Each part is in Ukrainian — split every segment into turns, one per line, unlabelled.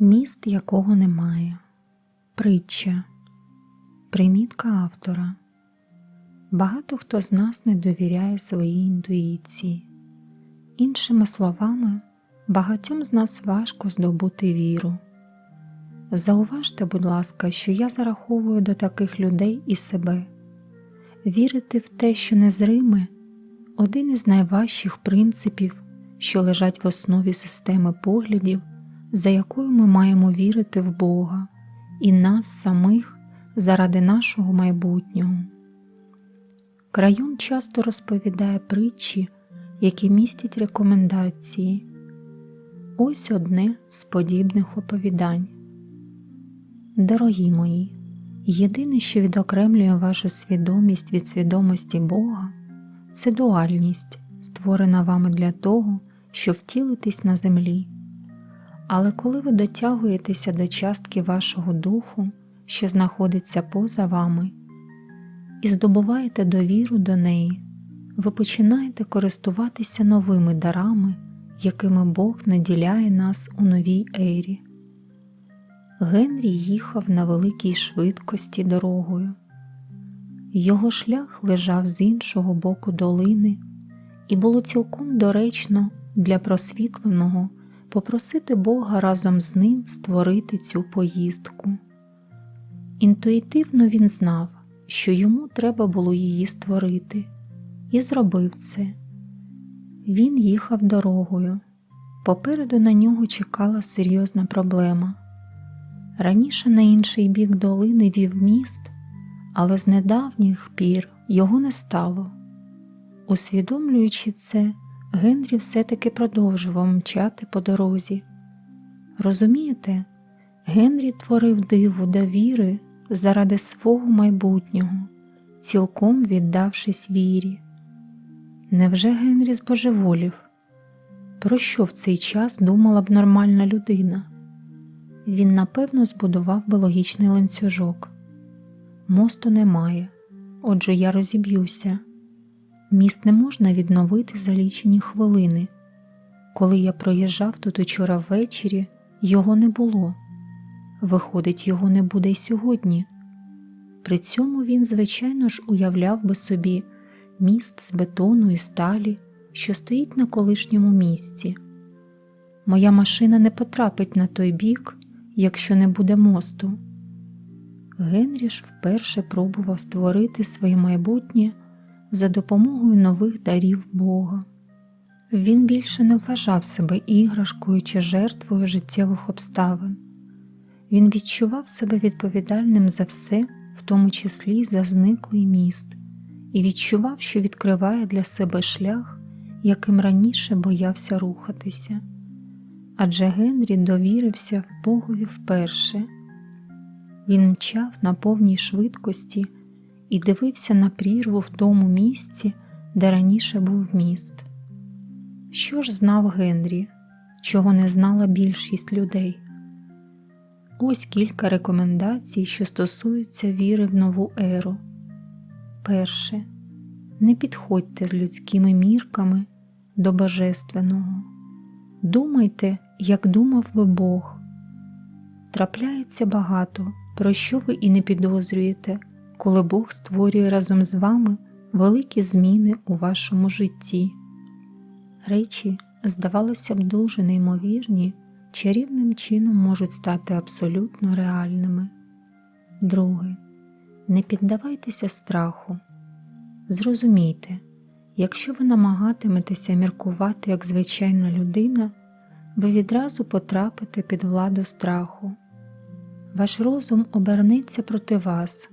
Міст, якого немає. Притча. Примітка автора. Багато хто з нас не довіряє своїй інтуїції. Іншими словами, багатьом з нас важко здобути віру. Зауважте, будь ласка, що я зараховую до таких людей і себе. Вірити в те, що незриме, один із найважчих принципів, що лежать в основі системи поглядів, за якою ми маємо вірити в Бога і нас самих заради нашого майбутнього. Крайон часто розповідає притчі, які містять рекомендації. Ось одне з подібних оповідань. Дорогі мої, єдине, що відокремлює вашу свідомість від свідомості Бога, це дуальність, створена вами для того, щоб втілитись на землі. Але коли ви дотягуєтеся до частки вашого духу, що знаходиться поза вами, і здобуваєте довіру до неї, ви починаєте користуватися новими дарами, якими Бог наділяє нас у новій ері. Генрі їхав на великій швидкості дорогою. Його шлях лежав з іншого боку долини, і було цілком доречно для просвітленого попросити Бога разом з ним створити цю поїздку. Інтуїтивно він знав, що йому треба було її створити, і зробив це. Він їхав дорогою. Попереду на нього чекала серйозна проблема. Раніше на інший бік долини вів міст, але з недавніх пір його не стало. Усвідомлюючи це, Генрі все-таки продовжував мчати по дорозі. Розумієте, Генрі творив диву довіри заради свого майбутнього, цілком віддавшись вірі. Невже Генрі збожеволів? Про що в цей час думала б нормальна людина? Він напевно збудував би логічний ланцюжок. Мосту немає, отже я розіб'юся. Міст не можна відновити за лічені хвилини. Коли я проїжджав тут учора ввечері, його не було. Виходить, його не буде й сьогодні. При цьому він, звичайно ж, уявляв би собі міст з бетону і сталі, що стоїть на колишньому місці. Моя машина не потрапить на той бік, якщо не буде мосту. Генрі ж вперше пробував створити своє майбутнє за допомогою нових дарів Бога. Він більше не вважав себе іграшкою чи жертвою життєвих обставин. Він відчував себе відповідальним за все, в тому числі за зниклий міст, і відчував, що відкриває для себе шлях, яким раніше боявся рухатися. Адже Генрі довірився Богові вперше. Він мчав на повній швидкості і дивився на прірву в тому місці, де раніше був міст. Що ж знав Генрі, чого не знала більшість людей? Ось кілька рекомендацій, що стосуються віри в нову еру. Перше. Не підходьте з людськими мірками до Божественного. Думайте, як думав би Бог. Трапляється багато, про що ви і не підозрюєте, коли Бог створює разом з вами великі зміни у вашому житті. Речі, здавалося б, дуже неймовірні, чарівним чином можуть стати абсолютно реальними. Друге. Не піддавайтеся страху. Зрозумійте, якщо ви намагатиметеся міркувати як звичайна людина, ви відразу потрапите під владу страху. Ваш розум обернеться проти вас,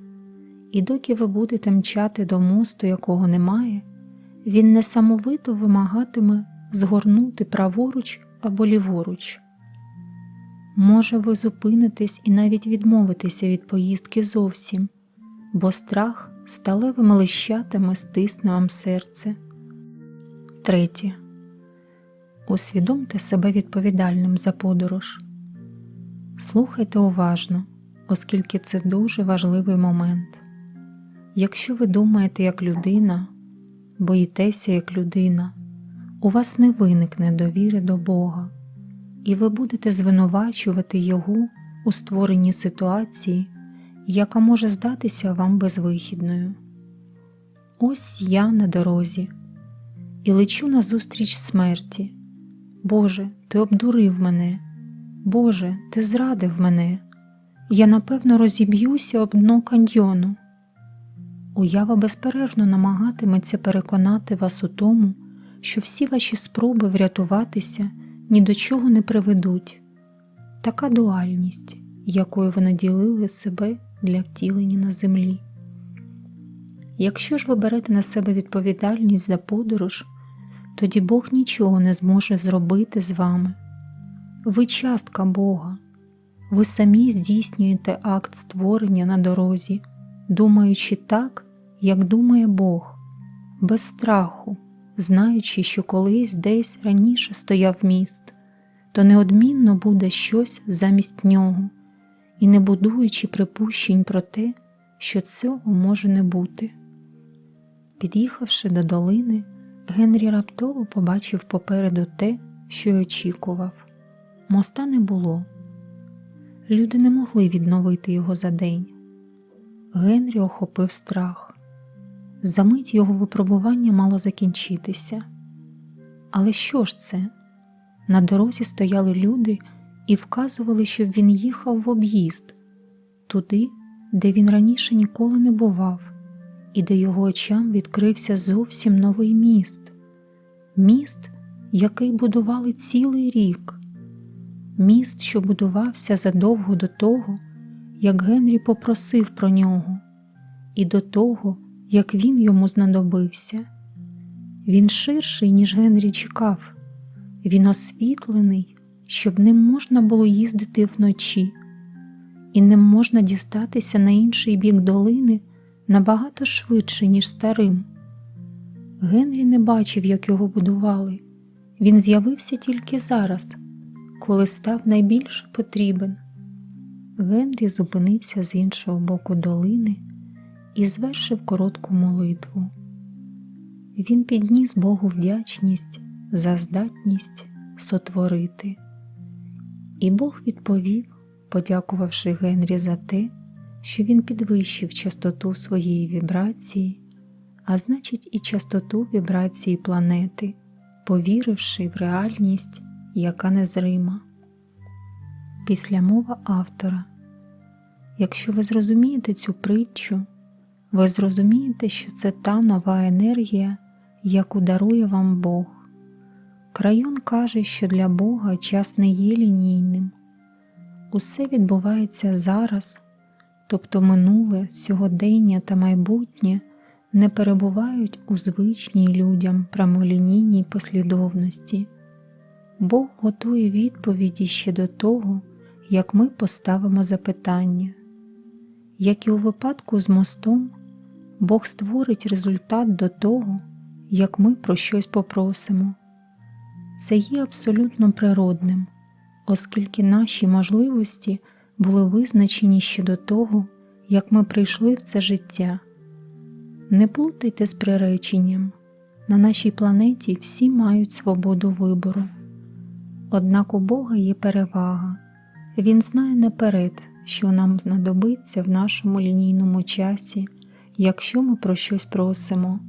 і доки ви будете мчати до мосту, якого немає, він несамовито вимагатиме згорнути праворуч або ліворуч. Може, ви зупинитесь і навіть відмовитеся від поїздки зовсім, бо страх сталевим лищатами стисне вам серце. Третє. Усвідомте себе відповідальним за подорож. Слухайте уважно, оскільки це дуже важливий момент. Якщо ви думаєте як людина, боїтеся як людина, у вас не виникне довіри до Бога, і ви будете звинувачувати його у створенні ситуації, яка може здатися вам безвихідною. Ось я на дорозі і лечу назустріч смерті. Боже, ти обдурив мене, Боже, ти зрадив мене, я напевно розіб'юся об дно каньйону. Уява безперервно намагатиметься переконати вас у тому, що всі ваші спроби врятуватися ні до чого не приведуть. Така дуальність, якою ви наділили себе для втілення на землі. Якщо ж ви берете на себе відповідальність за подорож, тоді Бог нічого не зможе зробити з вами. Ви частка Бога, ви самі здійснюєте акт створення на дорозі, думаючи так, як думає Бог, без страху, знаючи, що колись десь раніше стояв міст, то неодмінно буде щось замість нього, і не будуючи припущень про те, що цього може не бути. Під'їхавши до долини, Генрі раптово побачив попереду те, що й очікував. Моста не було. Люди не могли відновити його за день. Генрі охопив страх. Замить його випробування мало закінчитися. Але що ж це? На дорозі стояли люди і вказували, щоб він їхав в об'їзд, туди, де він раніше ніколи не бував, і де його очам відкрився зовсім новий міст, міст, який будували цілий рік, міст, що будувався задовго до того, як Генрі попросив про нього, і до того, як він йому знадобився. Він ширший, ніж Генрі чекав, він освітлений, щоб ним можна було їздити вночі, і ним можна дістатися на інший бік долини набагато швидше, ніж старим. Генрі не бачив, як його будували. Він з'явився тільки зараз, коли став найбільше потрібен. Генрі зупинився з іншого боку долини і звершив коротку молитву. Він підніс Богу вдячність за здатність сотворити, і Бог відповів, подякувавши Генрі за те, що він підвищив частоту своєї вібрації, а значить, і частоту вібрації планети, повіривши в реальність, яка незрима. Після мова автора. Якщо ви зрозумієте цю притчу, ви зрозумієте, що це та нова енергія, яку дарує вам Бог. Крайон каже, що для Бога час не є лінійним. Усе відбувається зараз, тобто минуле, сьогодення та майбутнє не перебувають у звичній людям прямолінійній послідовності. Бог готує відповіді ще до того, як ми поставимо запитання. Як і у випадку з мостом, Бог створить результат до того, як ми про щось попросимо. Це є абсолютно природним, оскільки наші можливості були визначені ще до того, як ми прийшли в це життя. Не плутайте з приреченням. На нашій планеті всі мають свободу вибору. Однак у Бога є перевага, Він знає наперед, що нам знадобиться в нашому лінійному часі, якщо ми про щось просимо.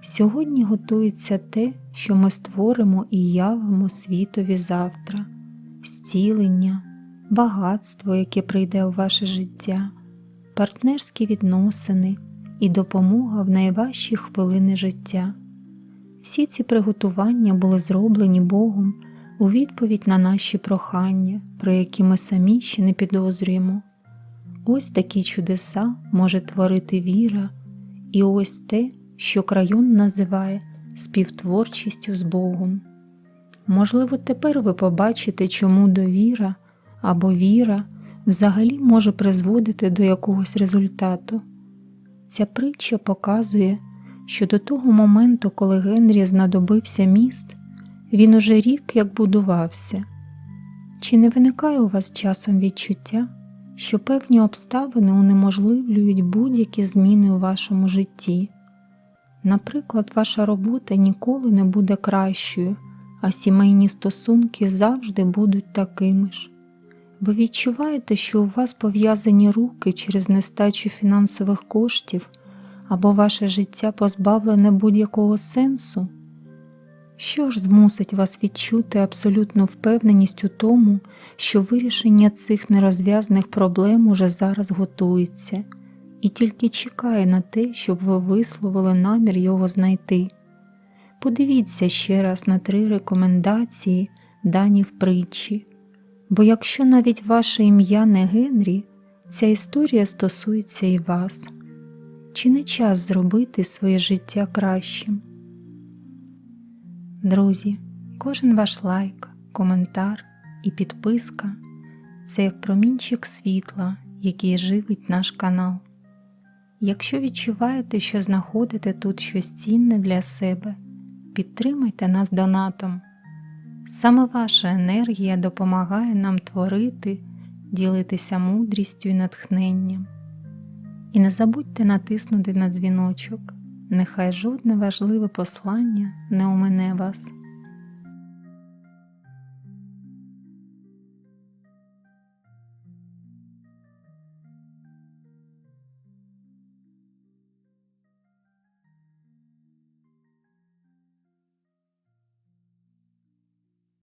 Сьогодні готується те, що ми створимо і явимо світові завтра, зцілення, багатство, яке прийде у ваше життя, партнерські відносини і допомога в найважчі хвилини життя. Всі ці приготування були зроблені Богом у відповідь на наші прохання, про які ми самі ще не підозрюємо. Ось такі чудеса може творити віра, і ось те, що крайон називає співтворчістю з Богом. Можливо, тепер ви побачите, чому довіра або віра взагалі може призводити до якогось результату. Ця притча показує, що до того моменту, коли Генрі знадобився міст, він уже рік як будувався. Чи не виникає у вас часом відчуття, що певні обставини унеможливлюють будь-які зміни у вашому житті? Наприклад, ваша робота ніколи не буде кращою, а сімейні стосунки завжди будуть такими ж. Ви відчуваєте, що у вас пов'язані руки через нестачу фінансових коштів або ваше життя позбавлене будь-якого сенсу? Що ж змусить вас відчути абсолютну впевненість у тому, що вирішення цих нерозв'язаних проблем уже зараз готується і тільки чекає на те, щоб ви висловили намір його знайти? Подивіться ще раз на три рекомендації, дані в притчі. Бо якщо навіть ваше ім'я не Генрі, ця історія стосується і вас. Чи не час зробити своє життя кращим? Друзі, кожен ваш лайк, коментар і підписка це як промінчик світла, який живить наш канал. Якщо відчуваєте, що знаходите тут щось цінне для себе, підтримайте нас донатом. Саме ваша енергія допомагає нам творити, ділитися мудрістю і натхненням. І не забудьте натиснути на дзвіночок, нехай жодне важливе послання не омине вас.